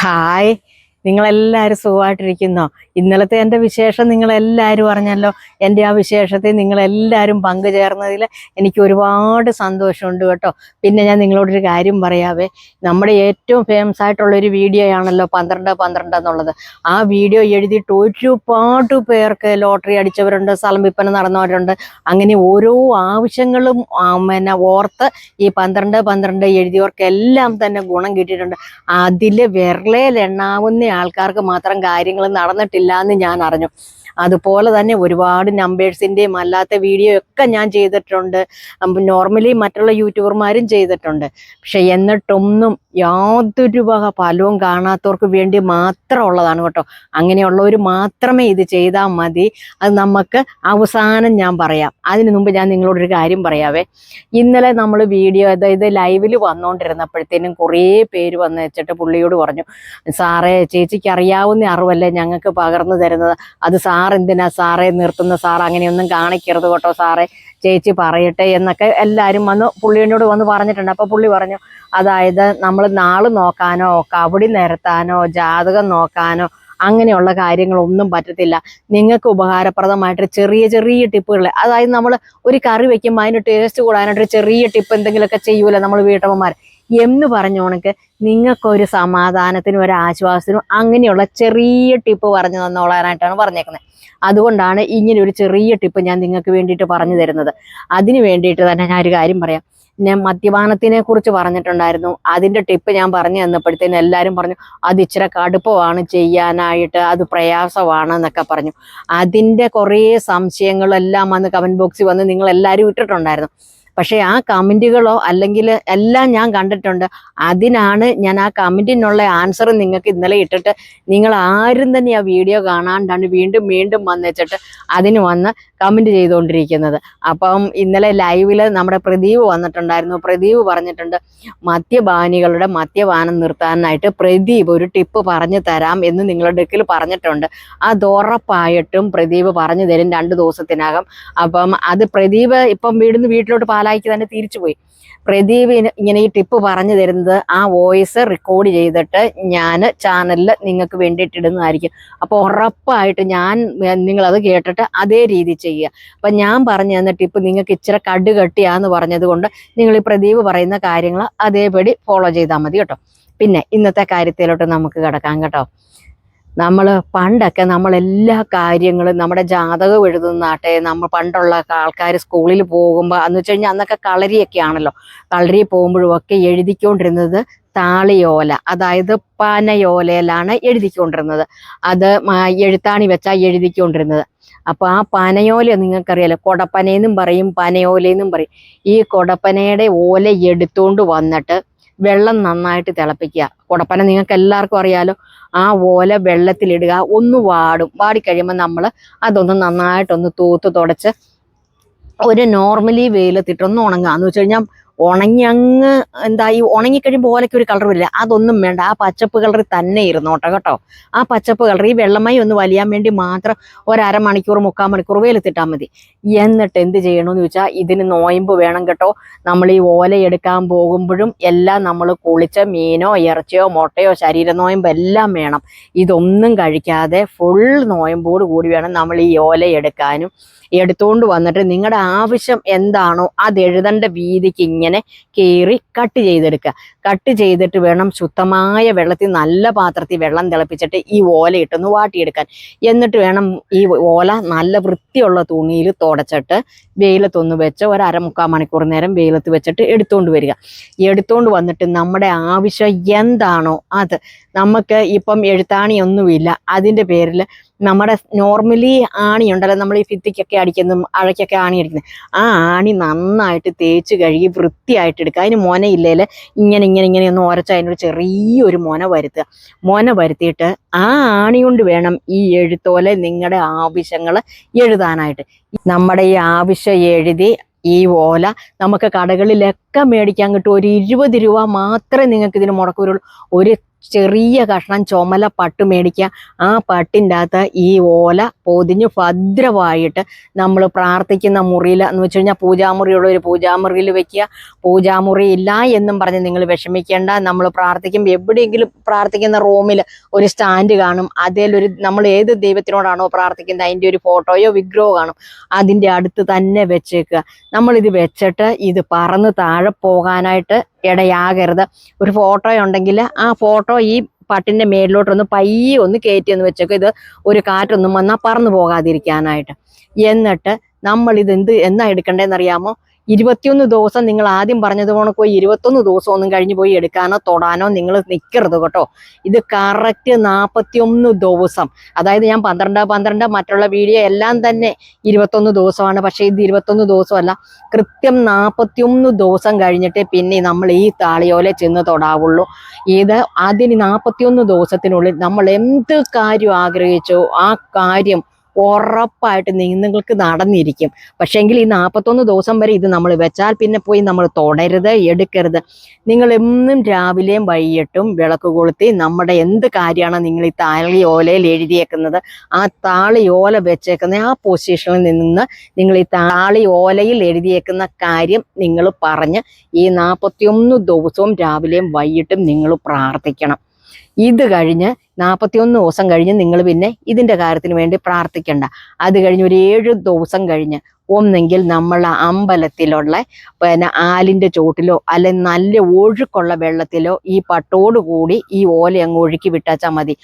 ขาย നിങ്ങളെല്ലാവരും സുഖമായിട്ടിരിക്കുന്നോ? ഇന്നലത്തെ എന്റെ വിശേഷം നിങ്ങളെല്ലാവരും അറിഞ്ഞല്ലോ. എന്റെ ആ വിശേഷത്തിൽ നിങ്ങളെല്ലാവരും പങ്കുചേർന്നതിൽ എനിക്ക് ഒരുപാട് സന്തോഷമുണ്ട് കേട്ടോ. പിന്നെ ഞാൻ നിങ്ങളോടൊരു കാര്യം പറയാവേ. നമ്മുടെ ഏറ്റവും ഫേമസ് ആയിട്ടുള്ളൊരു വീഡിയോ ആണല്ലോ പന്ത്രണ്ട് പന്ത്രണ്ട് എന്നുള്ളത്. ആ വീഡിയോ എഴുതിയിട്ട് ഒരുപാട് പേർക്ക് ലോട്ടറി അടിച്ചവരുണ്ട് സ്ഥലം വിൽപ്പന നടന്നവരുണ്ട്. അങ്ങനെ ഓരോ ആവശ്യങ്ങളും പിന്നെ ഓർത്ത് ഈ പന്ത്രണ്ട് പന്ത്രണ്ട് എഴുതിയവർക്കെല്ലാം തന്നെ ഗുണം കിട്ടിയിട്ടുണ്ട്. അതിൽ വിരളയിൽ എണ്ണാവുന്ന ആൾക്കാർക്ക് മാത്രം കാര്യങ്ങൾ നടന്നിട്ടില്ല എന്ന് ഞാൻ അറിഞ്ഞു. അതുപോലെ തന്നെ ഒരുപാട് നമ്പേഴ്സിന്റെയും അല്ലാത്ത വീഡിയോ ഒക്കെ ഞാൻ ചെയ്തിട്ടുണ്ട്. നോർമലി മറ്റുള്ള യൂട്യൂബർമാരും ചെയ്തിട്ടുണ്ട്. പക്ഷെ എന്നിട്ടൊന്നും യാതൊരു വക ഫലവും കാണാത്തവർക്ക് വേണ്ടി മാത്രമുള്ളതാണ് കേട്ടോ. അങ്ങനെയുള്ളവർ മാത്രമേ ഇത് ചെയ്താൽ മതി. അത് നമുക്ക് അവസാനം ഞാൻ പറയാം. അതിനു മുമ്പ് ഞാൻ നിങ്ങളോടൊരു കാര്യം പറയാവേ. ഇന്നലെ നമ്മൾ വീഡിയോ അതായത് ലൈവിൽ വന്നുകൊണ്ടിരുന്നപ്പോഴത്തേനും കുറേ പേര് വന്ന് വെച്ചിട്ട് പുള്ളിയോട് പറഞ്ഞു സാറേ ചേച്ചിക്ക് അറിയാവുന്ന അറിവല്ലേ ഞങ്ങൾക്ക് പകർന്നു തരുന്നത്? അത് സാർ എന്തിനാ സാറേ നിർത്തുന്ന സാർ അങ്ങനെയൊന്നും കാണിക്കരുത് കേട്ടോ സാറേ. ചേച്ചി പറയട്ടെ എന്നൊക്കെ എല്ലാവരും വന്ന് പുള്ളിയോട് വന്ന് പറഞ്ഞിട്ടുണ്ട്. അപ്പോൾ പുള്ളി പറഞ്ഞു അതായത് നമ്മൾ നാൾ നോക്കാനോ കവടി നിരത്താനോ ജാതകം നോക്കാനോ അങ്ങനെയുള്ള കാര്യങ്ങളൊന്നും പറ്റത്തില്ല. നിങ്ങൾക്ക് ഉപകാരപ്രദമായിട്ട് ചെറിയ ചെറിയ ടിപ്പുകൾ. അതായത് നമ്മൾ ഒരു കറി വെക്കുമ്പോൾ അതിന് ടേസ്റ്റ് കൂടാനായിട്ട് ചെറിയ ടിപ്പ് എന്തെങ്കിലുമൊക്കെ ചെയ്യൂല നമ്മൾ വീട്ടമ്മമാർ. എന്ന് പറഞ്ഞോണക്ക് നിങ്ങൾക്കൊരു സമാധാനത്തിനും ഒരു ആശ്വാസത്തിനും അങ്ങനെയുള്ള ചെറിയ ടിപ്പ് പറഞ്ഞു തന്നോളാനായിട്ടാണ് പറഞ്ഞേക്കുന്നത്. അതുകൊണ്ടാണ് ഇങ്ങനെ ഒരു ചെറിയ ടിപ്പ് ഞാൻ നിങ്ങൾക്ക് വേണ്ടിയിട്ട് പറഞ്ഞു തരുന്നത്. അതിന് വേണ്ടിയിട്ട് തന്നെ ഞാൻ ഒരു കാര്യം പറയാം. ഞാൻ മദ്യപാനത്തിനെ കുറിച്ച് പറഞ്ഞിട്ടുണ്ടായിരുന്നു. അതിന്റെ ടിപ്പ് ഞാൻ പറഞ്ഞു തന്നപ്പോഴത്തേന് എല്ലാവരും പറഞ്ഞു അത് ഇച്ചിരി കടുപ്പമാണ് ചെയ്യാനായിട്ട് അത് പ്രയാസമാണ് എന്നൊക്കെ പറഞ്ഞു. അതിന്റെ കുറേ സംശയങ്ങളെല്ലാം വന്ന് കമന്റ് ബോക്സിൽ വന്ന് നിങ്ങൾ എല്ലാവരും ഇട്ടിട്ടുണ്ടായിരുന്നു. പക്ഷേ ആ കമന്റുകളോ അല്ലെങ്കിൽ എല്ലാം ഞാൻ കണ്ടിട്ടുണ്ട്. അതിനാണ് ഞാൻ ആ കമന്റിനുള്ള ആൻസർ നിങ്ങൾക്ക് ഇന്നലെ ഇട്ടിട്ട് നിങ്ങൾ ആരും തന്നെ ആ വീഡിയോ കാണാണ്ടാണ് വീണ്ടും വീണ്ടും വന്നിച്ചിട്ട് അതിന് വന്ന് കമന്റ് ചെയ്തുകൊണ്ടിരിക്കുന്നത്. അപ്പം ഇന്നലെ ലൈവിൽ നമ്മുടെ പ്രദീപ് വന്നിട്ടുണ്ടായിരുന്നു. പ്രദീപ് പറഞ്ഞിട്ടുണ്ട് മദ്യപാനികളുടെ മദ്യപാനം നിർത്താനായിട്ട് പ്രദീപ് ഒരു ടിപ്പ് പറഞ്ഞു തരാം എന്ന് നിങ്ങളുടെ ഡെക്കിൽ പറഞ്ഞിട്ടുണ്ട്. അത് ഉറപ്പായിട്ടും പ്രദീപ് പറഞ്ഞു തരും രണ്ട് ദിവസത്തിനകം. അപ്പം അത് പ്രദീപ് ഇപ്പം വീടിന്ന് വീട്ടിലോട്ട് പാലായിക്ക് തന്നെ തിരിച്ചു പോയി. പ്രദീപ് ഇങ്ങനെ ഈ ടിപ്പ് പറഞ്ഞു തരുന്നത് ആ വോയിസ് റെക്കോർഡ് ചെയ്തിട്ട് ഞാൻ ചാനലിൽ നിങ്ങൾക്ക് വേണ്ടിയിട്ട് ഇടുന്നതായിരിക്കും. അപ്പോൾ ഉറപ്പായിട്ട് ഞാൻ നിങ്ങളത് കേട്ടിട്ട് അതേ രീതി ചെയ്യുക. അപ്പം ഞാൻ പറഞ്ഞു തന്ന ടിപ്പ് നിങ്ങൾക്ക് ഇച്ചിരി കടുകട്ടിയാന്ന് പറഞ്ഞത് കൊണ്ട് നിങ്ങൾ ഈ പ്രദീപ് പറയുന്ന കാര്യങ്ങൾ അതേപടി ഫോളോ ചെയ്താൽ മതി കേട്ടോ. പിന്നെ ഇന്നത്തെ കാര്യത്തിലോട്ട് നമുക്ക് കിടക്കാം കേട്ടോ. നമ്മൾ പണ്ടൊക്കെ നമ്മൾ എല്ലാ കാര്യങ്ങളും നമ്മുടെ ജാതകം എഴുതുന്നാട്ടെ നമ്മൾ പണ്ടുള്ള ആൾക്കാർ സ്കൂളിൽ പോകുമ്പോൾ എന്ന് വെച്ച് കഴിഞ്ഞാൽ അന്നൊക്കെ കളരിയൊക്കെ ആണല്ലോ. കളരി പോകുമ്പോഴും ഒക്കെ എഴുതിക്കൊണ്ടിരുന്നത് താളിയോല അതായത് പനയോലയിലാണ് എഴുതിക്കൊണ്ടിരുന്നത്. അത് എഴുത്താണി വെച്ചാൽ എഴുതിക്കൊണ്ടിരുന്നത്. അപ്പൊ ആ പനയോല നിങ്ങൾക്കറിയാലോ കൊടപ്പനയെന്നും പറയും പനയോലയെന്നും പറയും. ഈ കൊടപ്പനയുടെ ഓല എടുത്തുകൊണ്ട് വന്നിട്ട് വെള്ളം നന്നായിട്ട് തിളപ്പിക്കുക. കൊടപ്പന നിങ്ങൾക്ക് എല്ലാവർക്കും അറിയാലോ ആ ഓല വെള്ളത്തിലിടുക ഒന്ന് വാടും. വാടിക്കഴിയുമ്പോൾ നമ്മൾ അതൊന്ന് നന്നായിട്ടൊന്ന് തൂത്ത് തുടച്ച് ഒരു നോർമലി വെയിലത്തിട്ടൊന്ന് ഉണങ്ങുക. എന്ന് വെച്ച് കഴിഞ്ഞാൽ ഉണങ്ങി അങ്ങ് എന്താ ഈ ഉണങ്ങിക്കഴിയുമ്പോൾ ഓലയ്ക്ക് ഒരു കളർ വരില്ല. അതൊന്നും വേണ്ട. ആ പച്ചപ്പ് കളറിൽ തന്നെ ഇരുന്നോട്ടെ കേട്ടോ. ആ പച്ചപ്പ് കളർ ഈ വെള്ളമായി ഒന്ന് വലിയാൻ വേണ്ടി മാത്രം ഒരമണിക്കൂർ മുക്കാൽ മണിക്കൂർ വെയിലത്തിട്ടാൽ മതി. എന്നിട്ട് എന്ത് ചെയ്യണമെന്ന് ചോദിച്ചാൽ ഇതിന് നോയമ്പ് വേണം കേട്ടോ. നമ്മൾ ഈ ഓല എടുക്കാൻ പോകുമ്പോഴും എല്ലാം നമ്മൾ കുളിച്ച മീനോ ഇറച്ചിയോ മുട്ടയോ ശരീര നോയമ്പ് എല്ലാം വേണം. ഇതൊന്നും കഴിക്കാതെ ഫുൾ നോയമ്പോട് കൂടി വേണം നമ്മൾ ഈ ഓല എടുക്കാനും. എടുത്തുകൊണ്ട് വന്നിട്ട് നിങ്ങളുടെ ആവശ്യം എന്താണോ അത് എഴുതേണ്ട വീതിക്ക് ഇങ്ങനെ കീറി കട്ട് ചെയ്തെടുക്കുക. കട്ട് ചെയ്തിട്ട് വേണം ശുദ്ധമായ വെള്ളത്തിൽ നല്ല പാത്രത്തിൽ വെള്ളം തിളപ്പിച്ചിട്ട് ഈ ഓല ഇട്ടൊന്ന് വാട്ടിയെടുക്കാൻ. എന്നിട്ട് വേണം ഈ ഓല നല്ല വൃത്തിയുള്ള തുണിയിൽ തുടച്ചിട്ട് വെയിലത്തൊന്ന് വെച്ച് ഒരു അരമുക്കാൽ മണിക്കൂർ നേരം വെയിലത്ത് വെച്ചിട്ട് എടുത്തുകൊണ്ട് വരിക. എടുത്തുകൊണ്ട് വന്നിട്ട് നമ്മുടെ ആവശ്യം എന്താണോ അത് നമുക്ക് ഇപ്പം എഴുത്താണിയൊന്നുമില്ല. അതിന്റെ പേരിൽ നമ്മുടെ നോർമലി ആണി ഉണ്ടല്ലോ നമ്മൾ ഈ ഫിത്തിക്കൊക്കെ അടിക്കുന്ന അഴയ്ക്കൊക്കെ ആണി അടിക്കുന്നത് ആ ആണി നന്നായിട്ട് തേച്ച് കഴുകി വൃത്തിയായിട്ട് എടുക്കുക. അതിന് മൊനയില്ലേൽ ഇങ്ങനെ ഇങ്ങനെ ഇങ്ങനെ ഒന്ന് ഓരച്ച അതിനൊരു ചെറിയൊരു മോന വരുത്തുക. മോന വരുത്തിയിട്ട് ആ ആണി കൊണ്ട് വേണം ഈ എഴുത്തോലെ നിങ്ങളുടെ ആവശ്യങ്ങൾ എഴുതാനായിട്ട്. നമ്മുടെ ഈ ആവശ്യം എഴുതി ഈ ഓല നമുക്ക് കടകളിലൊക്കെ മേടിക്കാൻ കിട്ടും. ഒരു ഇരുപത് രൂപ മാത്രമേ നിങ്ങൾക്ക് ഇതിന് മുടക്കൂരുള്ളൂ. ഒരു ചെറിയ കഷ്ണം ചുമല പട്ട് മേടിക്കുക. ആ പട്ടിന്റെ അകത്ത് ഈ ഓല പൊതിഞ്ഞ് ഭദ്രമായിട്ട് നമ്മൾ പ്രാർത്ഥിക്കുന്ന മുറിയിൽ എന്ന് വെച്ച് കഴിഞ്ഞാൽ പൂജാമുറിയുള്ള ഒരു പൂജാമുറിയിൽ വെക്കുക. പൂജാമുറി ഇല്ല എന്നും പറഞ്ഞ് നിങ്ങൾ വിഷമിക്കേണ്ട. നമ്മൾ പ്രാർത്ഥിക്കുമ്പോൾ എവിടെയെങ്കിലും പ്രാർത്ഥിക്കുന്ന റൂമിൽ ഒരു സ്റ്റാൻഡ് കാണും. അതിലൊരു നമ്മൾ ഏത് ദൈവത്തിനോടാണോ പ്രാർത്ഥിക്കുന്നത് അതിന്റെ ഒരു ഫോട്ടോയോ വിഗ്രഹമോ കാണും. അതിന്റെ അടുത്ത് തന്നെ വെച്ചേക്കുക. നമ്മളിത് വെച്ചിട്ട് ഇത് പറന്ന് താഴെ പോകാനായിട്ട് ഇടയാകരുത്. ഒരു ഫോട്ടോ ഉണ്ടെങ്കിൽ ആ ഫോട്ടോ ഈ പട്ടിന്റെ മേലിലോട്ടൊന്ന് പയ്യെ ഒന്ന് കയറ്റി ഒന്ന് വെച്ചൊക്കെ. ഇത് ഒരു കാറ്റൊന്നും വന്നാൽ പറന്നു പോകാതിരിക്കാനായിട്ട്. എന്നിട്ട് നമ്മൾ ഇത് എന്ത് എന്നാ എടുക്കണ്ടേന്ന് അറിയാമോ? ഇരുപത്തിയൊന്ന് ദിവസം നിങ്ങൾ ആദ്യം പറഞ്ഞത് കണക്ക് പോയി ഇരുപത്തൊന്ന് ദിവസം ഒന്നും കഴിഞ്ഞ് പോയി എടുക്കാനോ തൊടാനോ നിങ്ങൾ നിൽക്കരുത് കേട്ടോ. ഇത് കറക്റ്റ് നാൽപ്പത്തിയൊന്ന് ദിവസം. അതായത് ഞാൻ പന്ത്രണ്ട് പന്ത്രണ്ട് മറ്റുള്ള വീഡിയോ എല്ലാം തന്നെ ഇരുപത്തൊന്ന് ദിവസമാണ്. പക്ഷേ ഇത് ഇരുപത്തൊന്ന് ദിവസമല്ല. കൃത്യം നാൽപ്പത്തിയൊന്ന് ദിവസം കഴിഞ്ഞിട്ട് പിന്നെ നമ്മൾ ഈ താളിയോലെ ചെന്ന് തൊടാവുള്ളൂ. ഇത് അതിന് നാൽപ്പത്തിയൊന്ന് ദിവസത്തിനുള്ളിൽ നമ്മൾ എന്ത് കാര്യം ആഗ്രഹിച്ചോ ആ കാര്യം ഉറപ്പായിട്ട് നിങ്ങൾക്ക് നടന്നിരിക്കും. പക്ഷേങ്കിൽ ഈ നാൽപ്പത്തൊന്ന് ദിവസം വരെ ഇത് നമ്മൾ വെച്ചാൽ പിന്നെ പോയി നമ്മൾ തുടരുത് എടുക്കരുത്. നിങ്ങൾ എന്നും രാവിലെയും വൈകിട്ടും വിളക്ക് കൊളുത്തി നമ്മുടെ എന്ത് കാര്യമാണ് നിങ്ങൾ ഈ താളി ഓലയിൽ എഴുതിയേക്കുന്നത് ആ താളി ഓല വെച്ചേക്കുന്ന ആ പൊസിഷനിൽ നിന്ന് നിങ്ങൾ ഈ താളി ഓലയിൽ എഴുതിയേക്കുന്ന കാര്യം നിങ്ങൾ പറഞ്ഞ് ഈ നാൽപ്പത്തിയൊന്ന് ദിവസവും രാവിലെയും വൈകിട്ടും നിങ്ങൾ പ്രാർത്ഥിക്കണം. ഇത് കഴിഞ്ഞ് നാൽപ്പത്തിയൊന്ന് ദിവസം കഴിഞ്ഞ് നിങ്ങൾ പിന്നെ ഇതിന്റെ കാര്യത്തിന് വേണ്ടി പ്രാർത്ഥിക്കണ്ട. അത് കഴിഞ്ഞ് ഒരു ഏഴ് ദിവസം കഴിഞ്ഞ് ഒന്നെങ്കിൽ നമ്മൾ അമ്പലത്തിലുള്ള പിന്നെ ആലിന്റെ ചോട്ടിലോ അല്ലെങ്കിൽ നല്ല ഒഴുക്കുള്ള വെള്ളത്തിലോ ഈ പട്ടോട് കൂടി ഈ ഓല അങ്ങ് ഒഴുക്കി വിട്ടാച്ചാൽ മതി.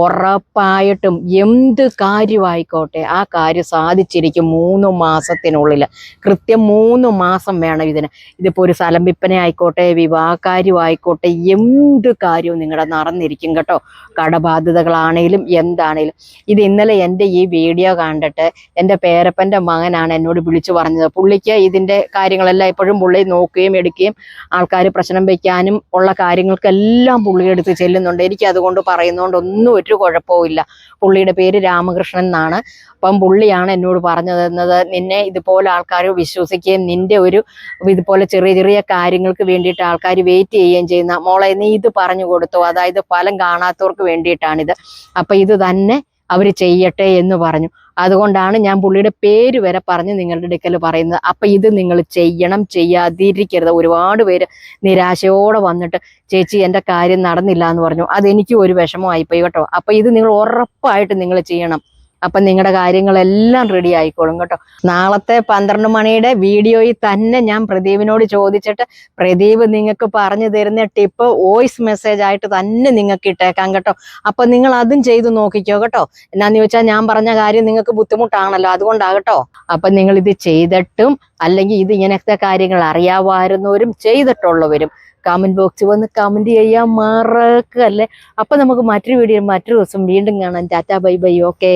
ഉറപ്പായിട്ടും എന്ത് കാര്യമായിക്കോട്ടെ ആ കാര്യം സാധിച്ചിരിക്കും മൂന്ന് മാസത്തിനുള്ളിൽ. കൃത്യം മൂന്ന് മാസം വേണം ഇതിന്. ഇതിപ്പോൾ ഒരു സ്ഥലം വിൽപ്പന ആയിക്കോട്ടെ വിവാഹകാര്യമായിക്കോട്ടെ എന്ത് കാര്യവും നിങ്ങളുടെ നടന്നിരിക്കും കേട്ടോ. കടബാധ്യതകളാണേലും എന്താണേലും. ഇത് ഇന്നലെ എന്റെ ഈ വീഡിയോ കണ്ടിട്ട് എന്റെ പേരപ്പന്റെ മകനാണ് എന്നോട് വിളിച്ചു പറഞ്ഞത്. പുള്ളിക്ക് ഇതിന്റെ കാര്യങ്ങളെല്ലാം എപ്പോഴും പുള്ളി നോക്കുകയും എടുക്കുകയും ആൾക്കാർ പ്രശ്നം വയ്ക്കാനും ഉള്ള കാര്യങ്ങൾക്കെല്ലാം പുള്ളി എടുത്ത് ചെല്ലുന്നുണ്ട്. എനിക്ക് അതുകൊണ്ട് പറയുന്നതുകൊണ്ട് ഒന്നും ഒരു കുഴപ്പവും പുള്ളിയുടെ പേര് രാമകൃഷ്ണൻ എന്നാണ്. അപ്പം പുള്ളിയാണ് എന്നോട് പറഞ്ഞു തന്നത് നിന്നെ ഇതുപോലെ ആൾക്കാർ വിശ്വസിക്കുകയും നിന്റെ ഒരു ഇതുപോലെ ചെറിയ ചെറിയ കാര്യങ്ങൾക്ക് വേണ്ടിയിട്ട് ആൾക്കാർ വെയിറ്റ് ചെയ്യുകയും ചെയ്യുന്ന മോളെ നീ ഇത് പറഞ്ഞു കൊടുത്തു. അതായത് ഫലം കാണാത്തവർക്ക് വേണ്ടിയിട്ടാണിത്. അപ്പം ഇത് തന്നെ അവർ ചെയ്യട്ടെ എന്ന് പറഞ്ഞു. അതുകൊണ്ടാണ് ഞാൻ പുള്ളിയുടെ പേര് വരെ പറഞ്ഞ് നിങ്ങളുടെ അടുക്കൽ പറയുന്നത്. അപ്പം ഇത് നിങ്ങൾ ചെയ്യണം ചെയ്യാതിരിക്കരുത്. ഒരുപാട് പേര് നിരാശയോടെ വന്നിട്ട് ചേച്ചി എന്റെ കാര്യം നടന്നില്ല എന്ന് പറഞ്ഞു. അതെനിക്കും ഒരു വിഷമമായിപ്പോയി കേട്ടോ. അപ്പം ഇത് നിങ്ങൾ ഉറപ്പായിട്ട് നിങ്ങൾ ചെയ്യണം. അപ്പം നിങ്ങളുടെ കാര്യങ്ങളെല്ലാം റെഡി ആയിക്കോളും കേട്ടോ. നാളത്തെ പന്ത്രണ്ട് മണിയുടെ വീഡിയോയിൽ തന്നെ ഞാൻ പ്രദീപിനോട് ചോദിച്ചിട്ട് പ്രദീപ് നിങ്ങൾക്ക് പറഞ്ഞു തരുന്ന ടിപ്പ് വോയിസ് മെസ്സേജ് ആയിട്ട് തന്നെ നിങ്ങൾക്ക് ഇട്ടേക്കാം കേട്ടോ. അപ്പം നിങ്ങൾ അതും ചെയ്ത് നോക്കിക്കോ കേട്ടോ. എന്നാന്ന് ചോദിച്ചാൽ ഞാൻ പറഞ്ഞ കാര്യം നിങ്ങൾക്ക് ബുദ്ധിമുട്ടാണല്ലോ അതുകൊണ്ടാകട്ടോ അപ്പം നിങ്ങൾ ഇത് ചെയ്തിട്ടും അല്ലെങ്കിൽ ഇത് ഇങ്ങനത്തെ കാര്യങ്ങൾ അറിയാവായിരുന്നവരും ചെയ്തിട്ടുള്ളവരും കമന്റ് ബോക്സിൽ വന്ന് കമന്റ് ചെയ്യാൻ മറക്കല്ലേ. അപ്പൊ നമുക്ക് മറ്റൊരു വീഡിയോ മറ്റൊരു ദിവസം വീണ്ടും കാണാം. Tata bye bye okay.